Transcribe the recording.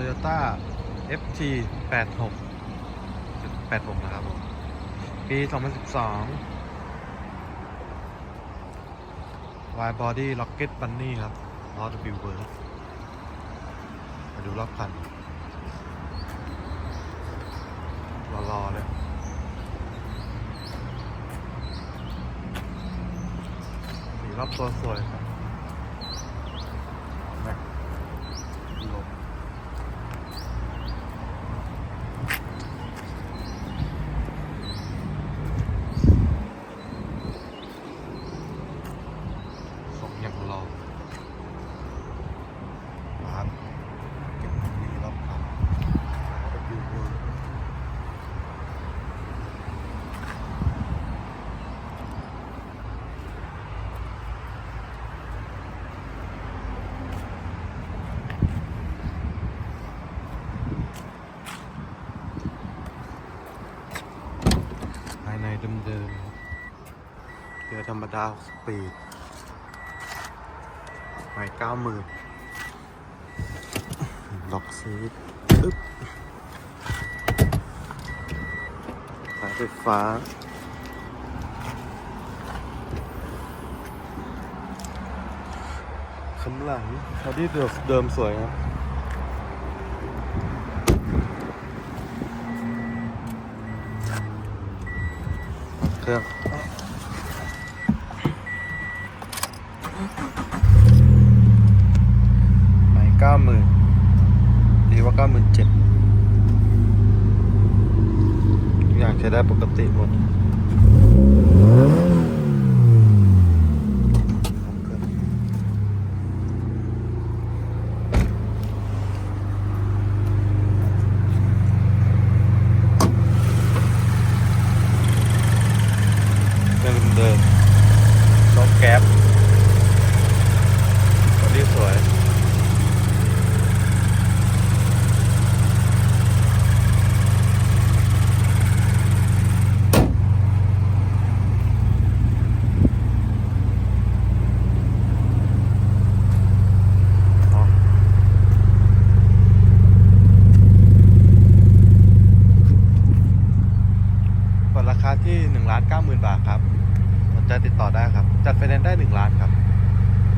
Toyota FT 86 86 นะครับผม ปี 2012 Wide Body Rocket Bunny ครับล้อ W w o r k มาดูรอบคันรอๆเลยสีรอบตัวสวยครับแม็กลม สมองร้านเก็บดีรอบคันแล้วก็ดูเวอร์ภายในเดิมๆครับเรือธรรมดา 6 สปีด ไม่เก้าหมื่นล็อกซีดอึ๊บสายไฟฟ้าข้างหลังคาที่เดิมสวยครับเครื่องไม่เก้าหมื่นดีว่าเก้า หมื่นเจ็ดทุกอย่างใช้ได้ปกติหมดเครื่องเดิมๆช็อคแก๊ป 90,000 บาทครับสนใจติดต่อได้ครับ จัดไฟแนนซ์ได้ 1 ล้านครับ